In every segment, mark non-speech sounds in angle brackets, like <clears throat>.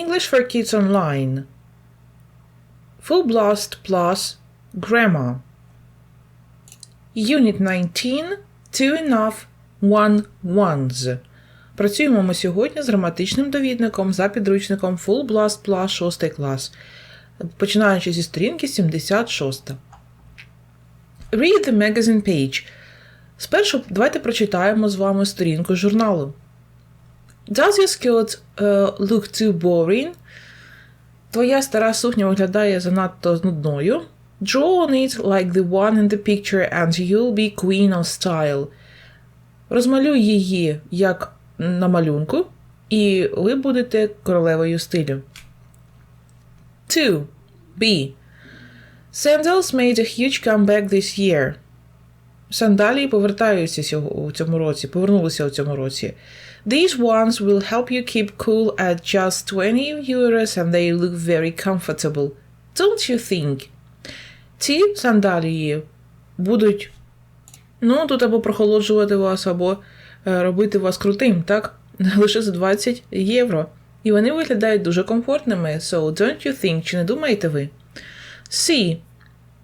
English for Kids Online. Full Blast Plus Grammar. Unit 19 Two Enough One Ones. Працюємо ми сьогодні з граматичним довідником за підручником Full Blast Plus 6 клас, починаючи зі сторінки 76. Read the magazine page. Спершу давайте прочитаємо з вами сторінку журналу. Does your skirt uh, look too boring? Твоя стара сукня виглядає занадто нудною. Draw on it like the one in the picture and you'll be queen of style. Розмалюй її як на малюнку, і ви будете королевою стилю. 2. B. Sandals made a huge comeback this year. Сандалії повертаються у цьому році, повернулися у цьому році. These ones will help you keep cool at just 20 euros and they look very comfortable. Don't you think? Ці сандалії будуть, ну, тут або прохолоджувати вас, або е, робити вас крутим, так? <laughs> Лише за 20 євро. І вони виглядають дуже комфортними. So, don't you think, чи не думаєте ви? C.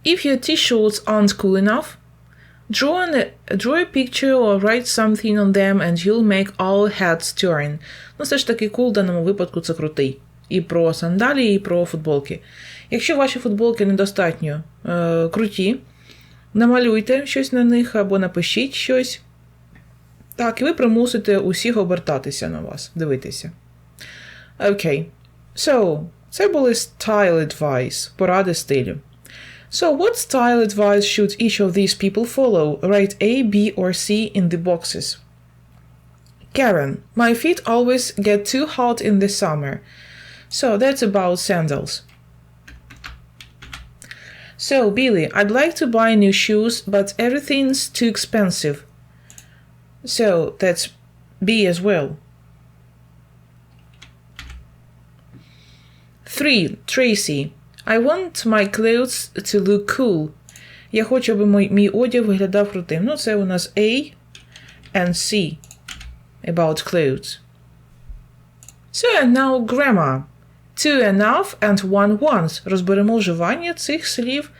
If your t-shirts aren't cool enough, Draw, an, draw a picture or write something on them and you'll make all heads turn. Ну, все ж таки, кул в даному випадку це крутий. І про сандалії, і про футболки. Якщо ваші футболки недостатньо е, круті, намалюйте щось на них або напишіть щось. Так, і ви примусите усіх обертатися на вас, дивитися. Окей. So, це були style advice, поради стилю. So, what style advice should each of these people follow? Write A, B, or C in the boxes. Karen, my feet always get too hot in the summer. So, that's about sandals. So, Billy, I'd like to buy new shoes, but everything's too expensive. So, that's B as well. 3. Tracy. I want my clothes to look cool. Я хочу, аби мій, мій одяг виглядав крутим. Ну, це у нас A and C. About clothes. So, and now grammar. Two enough and one once. Розберемо вживання цих слів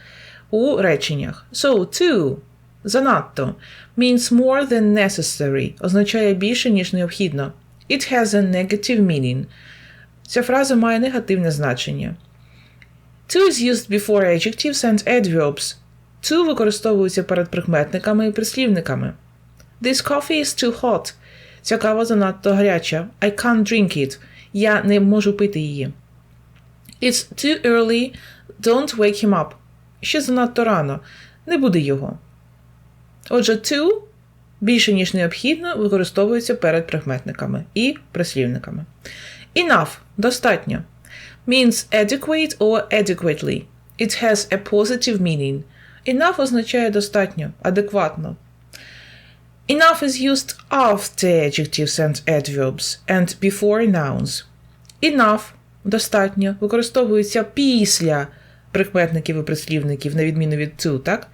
у реченнях. So, two. Занадто. Means more than necessary. Означає більше, ніж необхідно. It has a negative meaning. Ця фраза має негативне значення. To is used before adjectives and adverbs. To використовується перед прикметниками і прислівниками. This coffee is too hot. Ця кава занадто гаряча. I can't drink it. Я не можу пити її. It's too early. Don't wake him up. Ще занадто рано. Не буди його. Отже, to більше, ніж необхідно, використовується перед прикметниками і прислівниками. Enough достатньо means adequate or adequately. It has a positive meaning. Enough означає достатньо, адекватно. Enough is used after adjectives and adverbs and before nouns. Enough достатньо використовується після прикметників і прислівників, на відміну від to, так?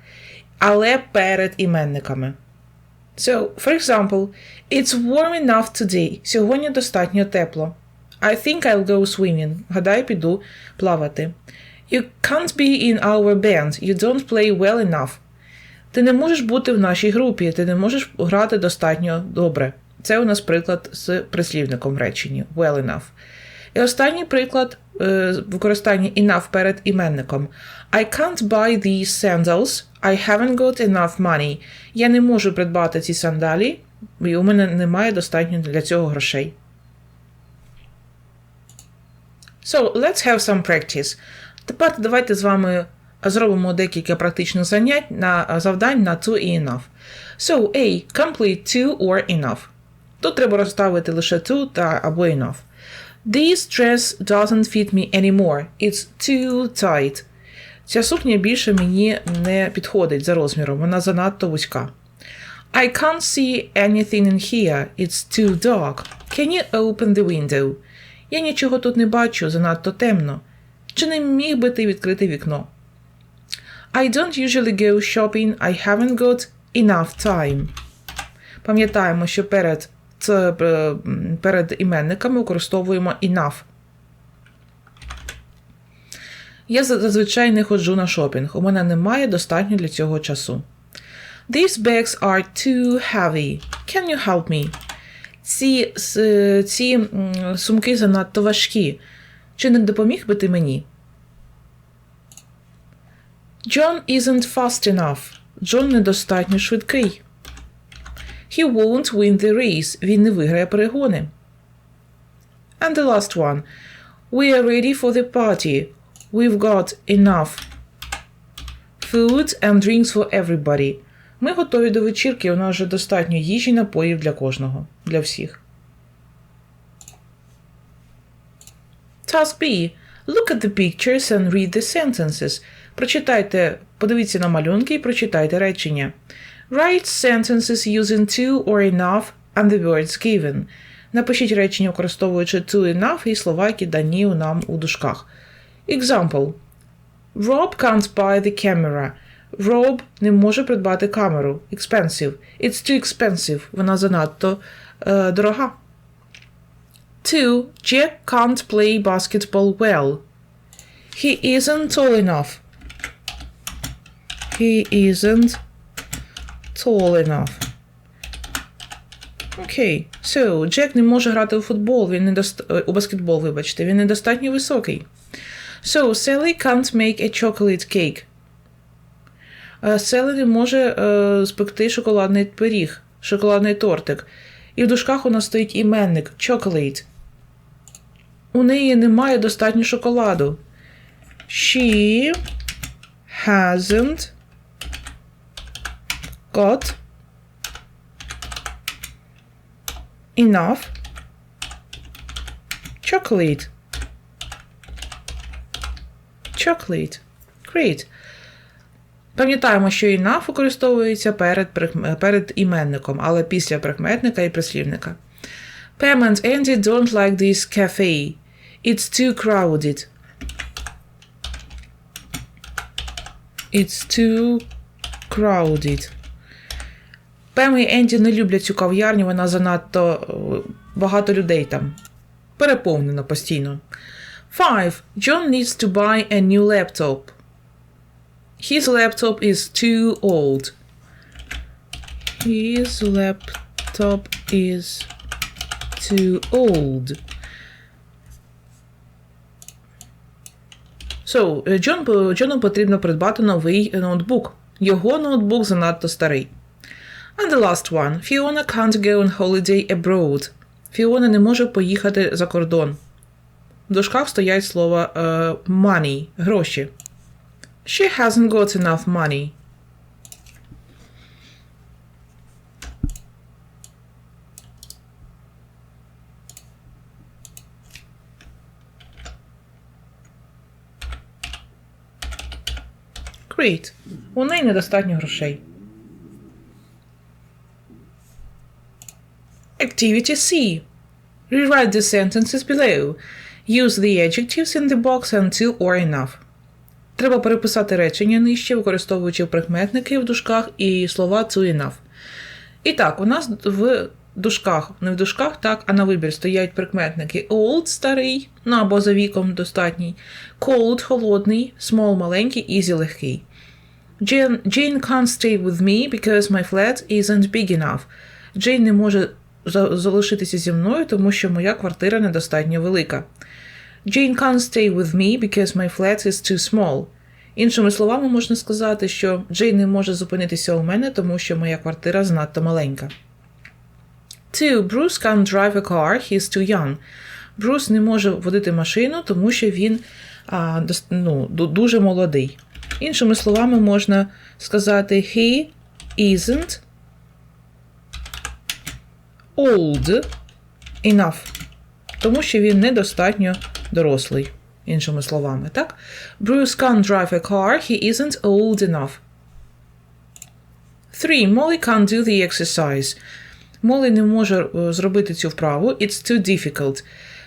Але перед іменниками. So, for example, it's warm enough today. Сьогодні достатньо тепло. I think I'll go swimming. Гадаю, піду плавати. You can't be in our band. You don't play well enough. Ти не можеш бути в нашій групі, ти не можеш грати достатньо добре. Це у нас приклад з прислівником в реченні well enough. І останній приклад е, використання enough перед іменником. I can't buy these sandals. I haven't got enough money. Я не можу придбати ці сандалі, і у мене немає достатньо для цього грошей. So, let's have some practice. Тепер давайте з вами зробимо декілька практичних занять на завдань на to і enough. So, A. Complete to or enough. Тут треба розставити лише to та або enough. This dress doesn't fit me anymore. It's too tight. Ця сукня більше мені не підходить за розміром, вона занадто вузька. I can't see anything in here. It's too dark. Can you open the window? Я нічого тут не бачу, занадто темно. Чи не міг би ти відкрити вікно? I don't usually go shopping. I haven't got enough time. Пам'ятаємо, що перед, це, перед іменниками використовуємо enough. Я зазвичай не ходжу на шопінг. У мене немає достатньо для цього часу. These bags are too heavy. Can you help me? Ці, ці сумки занадто важкі. Чи не допоміг би ти мені? John isn't fast enough. Джон недостатньо швидкий. He won't win the race. Він не виграє перегони. And the last one. We are ready for the party. We've got enough food and drinks for everybody. Ми готові до вечірки, у нас вже достатньо їжі напоїв для кожного, для всіх. Task B. Look at the pictures and read the sentences. Прочитайте, подивіться на малюнки і прочитайте речення. Write sentences using to or enough and the words given. Напишіть речення, використовуючи to enough і слова, які дані нам у дужках. Example. Rob can't buy the camera. Rob не може придбати камеру. Expensive. It's too expensive. Вона занадто е, дорога. 2. Jack can't play basketball well. He isn't tall enough. He isn't tall enough. Окей. So, Джек не може грати у футбол, він недост... е, у баскетбол, вибачте, він недостатньо високий. So, Sally can't make a chocolate cake. Е, Селі не може е, спекти шоколадний пиріг, шоколадний тортик. І в дужках у нас стоїть іменник chocolate. У неї немає достатньо шоколаду. She hasn't got enough chocolate. Chocolate. Great. Пам'ятаємо, що enough використовується перед, перед іменником, але після прикметника і прислівника. Pam and Andy don't like this cafe. It's too crowded. It's too crowded. Пем і Енді не люблять цю кав'ярню, вона занадто е, багато людей там. Переповнена постійно. 5. John needs to buy a new laptop. His laptop is too old. His laptop is too old. So, е, Джон, Джону потрібно придбати новий ноутбук. Його ноутбук занадто старий. And the last one. Fiona can't go on holiday abroad. Фіона не може поїхати за кордон. В дужках стоять слова е, money, гроші. She hasn't got enough money. Great. У неї недостатньо грошей. Activity C. Rewrite the sentences below. Use the adjectives in the box until or enough. Треба переписати речення нижче, використовуючи прикметники в дужках і слова to enough. І так, у нас в дужках, не в дужках, так, а на вибір стоять прикметники old старий, ну або за віком достатній, cold холодний, small маленький, easy легкий. Jane, Jane can't stay with me because my flat isn't big enough. Джейн не може залишитися зі мною, тому що моя квартира недостатньо велика. Jane can't stay with me because my flat is too small. Іншими словами, можна сказати, що Джейн не може зупинитися у мене, тому що моя квартира занадто маленька. 2. Bruce can't drive a car, he's too young. Брус не може водити машину, тому що він а, ну, дуже молодий. Іншими словами, можна сказати he isn't old enough, тому що він недостатньо дорослий. Іншими словами, так? Bruce can't drive a car, he isn't old enough. 3. Molly can't do the exercise. Молі не може е, зробити цю вправу. It's too difficult.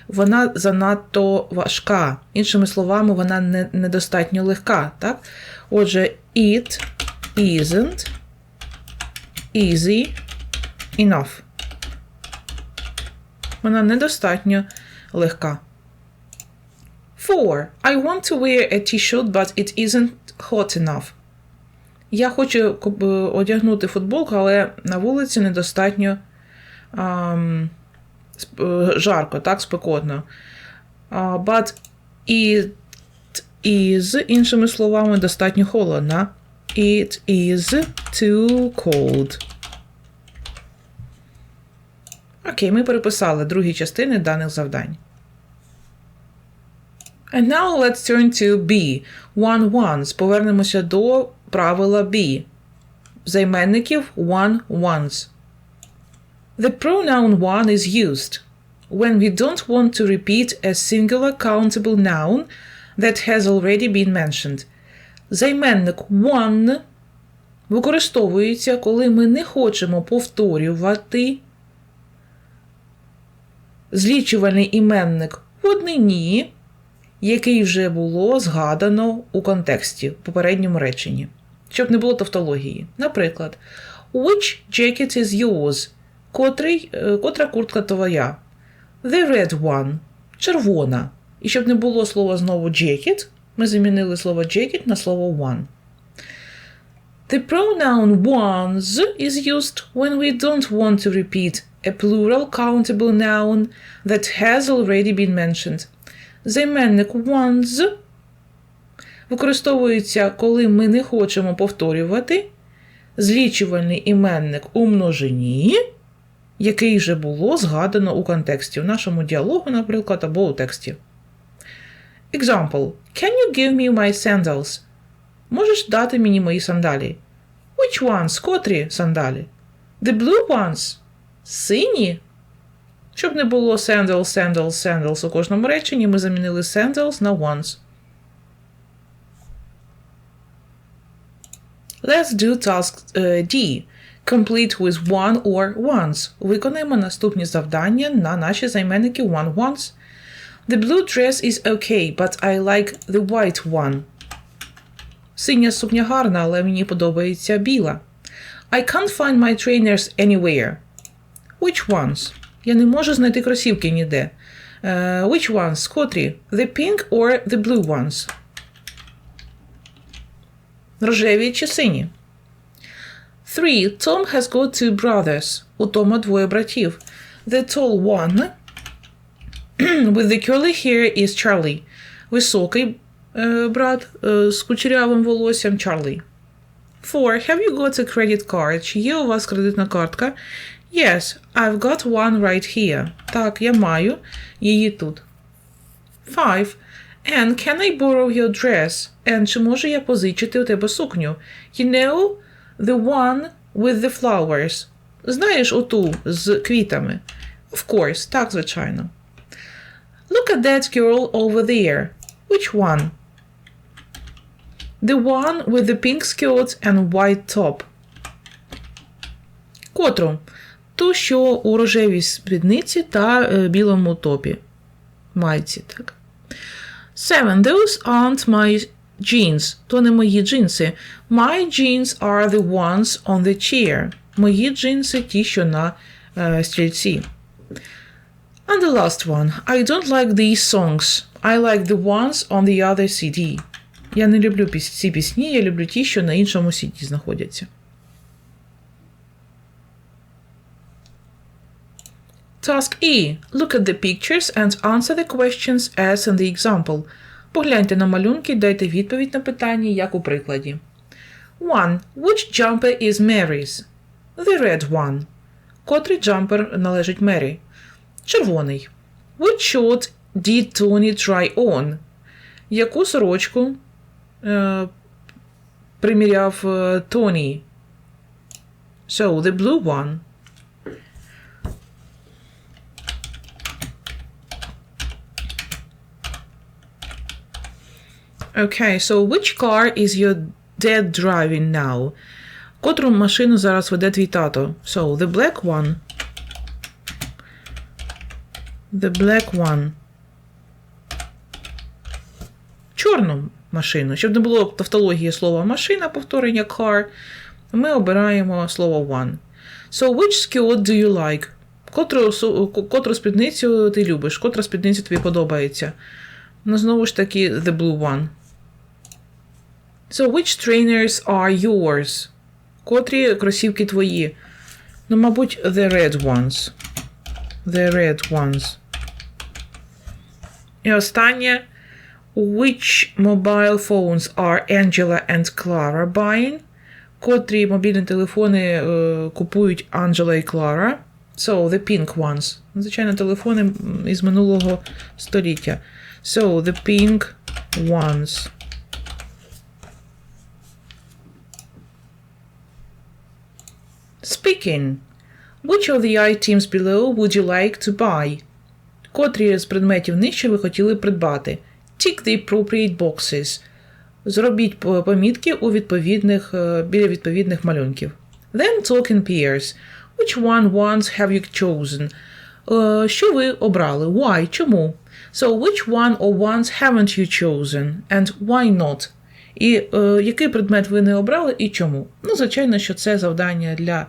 Вона занадто важка. Іншими словами, вона не, недостатньо легка. Так? Отже, it isn't easy enough. Вона недостатньо легка. 4. I want to wear a t-shirt, but it isn't hot enough. Я хочу е, одягнути футболку, але на вулиці недостатньо е, жарко, так, спекотно. А, but it is, іншими словами, достатньо холодно. It is too cold. Окей, ми переписали другі частини даних завдань. And now let's turn to B. One ones. Повернемося до правила B. Займенників one ones. The pronoun one is used when we don't want to repeat a singular countable noun that has already been mentioned. Займенник one використовується, коли ми не хочемо повторювати злічувальний іменник в однині, який вже було згадано у контексті в попередньому реченні, щоб не було тавтології. Наприклад, Which jacket is yours? Котрий, е, котра куртка твоя? The red one. Червона. І щоб не було слова знову jacket, ми замінили слово jacket на слово one. The pronoun ones is used when we don't want to repeat a plural countable noun that has already been mentioned. Займенник ones використовується, коли ми не хочемо повторювати злічувальний іменник у множині, який вже було згадано у контексті, в нашому діалогу, наприклад, або у тексті. Example. Can you give me my sandals? Можеш дати мені мої сандалі? Which ones? Котрі сандалі? The blue ones? Сині? Щоб не було sandals, sandals, sandals у кожному реченні, ми замінили sandals на ones. Let's do task е, D. Complete with one or ones. Виконаємо наступні завдання на наші займенники one ones. The blue dress is okay, but I like the white one. Синя сукня гарна, але мені подобається біла. I can't find my trainers anywhere. Which ones? Я не можу знайти кросівки ніде. Е, which ones? Котрі? The pink or the blue ones? Рожеві чи сині? 3. Tom has got two brothers. У Тома двоє братів. The tall one <clears throat> with the curly hair is Charlie. Високий е, брат е, з кучерявим волоссям Чарлі. 4. Have you got a credit card? Чи є у вас кредитна картка? Yes, I've got one right here. Так, я маю її тут. 5. And can I borrow your dress? And чи можу я позичити у тебе сукню? You know, the one with the flowers. Знаєш оту з квітами? Of course, так, звичайно. Look at that girl over there. Which one? The one with the pink skirt and white top. Котру? Ту, що у рожевій спідниці та е, білому топі. Майці, так. Seven. Those aren't my jeans. То не мої джинси. My jeans are the ones on the chair. Мої джинси ті, що на е, стільці. And the last one. I don't like these songs. I like the ones on the other CD. Я не люблю ці пісні, я люблю ті, що на іншому CD знаходяться. Task E. Look at the pictures and answer the questions as in the example. Погляньте на малюнки, дайте відповідь на питання, як у прикладі. 1. Which jumper is Mary's? The red one. Котрий джампер належить Мері? Червоний. Which shirt did Tony try on? Яку сорочку е, приміряв е, Тоні? So, the blue one. Okay, so which car is your dad driving now? Котру машину зараз веде твій тато? So, the black one. The black one. Чорну машину. Щоб не було тавтології слова машина, повторення car, ми обираємо слово one. So, which skirt do you like? Котру, котру спідницю ти любиш? Котра спідниця тобі подобається? Ну, знову ж таки, the blue one. So, which trainers are yours? Котрі кросівки твої? Ну, мабуть, the red ones. The red ones. І останнє. Which mobile phones are Angela and Clara buying? Котрі мобільні телефони е, купують Анджела і Клара. So, the pink ones. Звичайно, телефони із минулого століття. So, the pink ones. Speaking. Which of the items below would you like to buy? Котрі з предметів нижче ви хотіли придбати? Tick the appropriate boxes. Зробіть по- помітки у відповідних, е, біля відповідних малюнків. Then talk in pairs. Which one ones have you chosen? Е, Що ви обрали? Why? Чому? So, which one or ones haven't you chosen? And why not? І е, який предмет ви не обрали і чому? Ну, звичайно, що це завдання для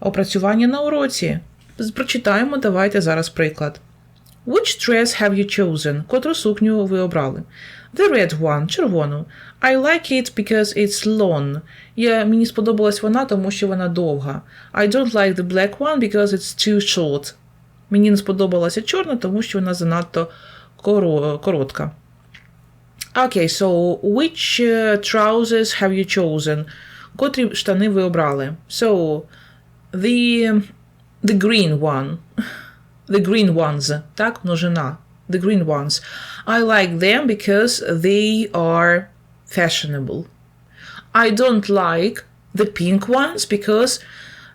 опрацювання на уроці. Прочитаємо, давайте зараз приклад. Which dress have you chosen? Котру сукню ви обрали? The red one, червону. I like it because it's long. Я, мені сподобалась вона, тому що вона довга. I don't like the black one because it's too short. Мені не сподобалася чорна, тому що вона занадто коро- коротка. Okay, so which uh, trousers have you chosen? Котрі штани ви обрали? So, the, the green one. The green ones, так, множина. The green ones. I like them because they are fashionable. I don't like the pink ones because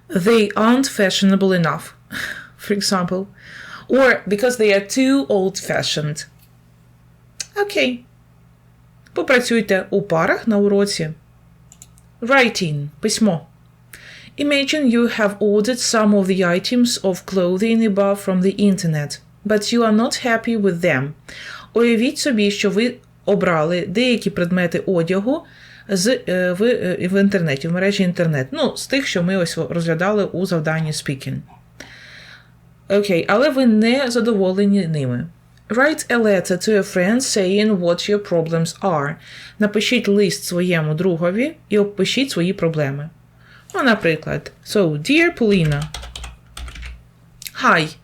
they aren't fashionable enough, <laughs> for example. Or because they are too old fashioned. Окей. Попрацюйте у парах на уроці. Writing. Письмо. Imagine you have ordered some of the items of clothing above from the internet, but you are not happy with them. Уявіть собі, що ви обрали деякі предмети одягу з, е, в, е, в інтернеті, в мережі інтернет. Ну, з тих, що ми ось розглядали у завданні Speaking. Окей, але ви не задоволені ними. Write a letter to a friend saying what your problems are. Напишіть лист своєму другові і опишіть свої проблеми. Ну, наприклад, so, dear Polina. Hi.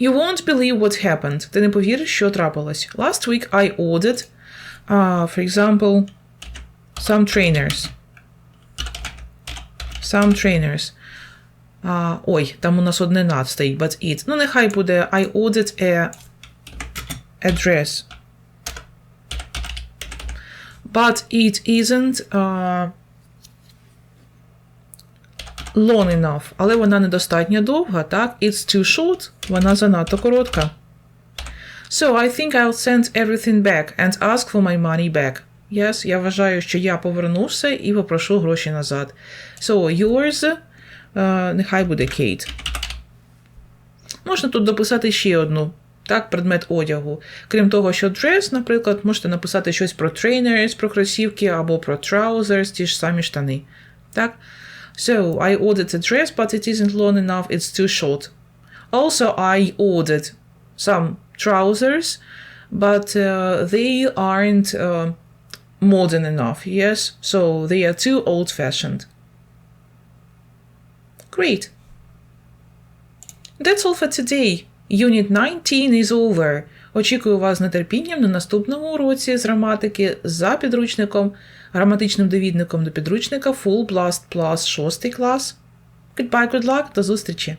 You won't believe what happened. Ти не повіриш, що трапилось. Last week I ordered, uh, for example, some trainers. Some trainers. А, ой, там у нас одне над стоїть, but it. Ну, нехай буде I ordered a address. But it isn't uh, long enough. Але вона недостатньо довга, так? It's too short. Вона занадто коротка. So I think I'll send everything back and ask for my money back. Yes, я вважаю, що я поверну все і попрошу гроші назад. So, yours, е, нехай буде Kate. Можна тут дописати ще одну. Так, предмет одягу. Крім того, що dress, наприклад, можете написати щось про trainers, про кросівки, або про trousers, ті ж самі штани. Так? So, I ordered a dress, but it isn't long enough, it's too short. Also, I ordered some trousers, but uh, they aren't uh, modern enough, yes? So, they are too old fashioned. Great. That's all for today. Unit 19 is over. Очікую вас з нетерпінням на наступному уроці з граматики за підручником, граматичним довідником до підручника Full Blast Plus 6 клас. Goodbye, good luck, до зустрічі!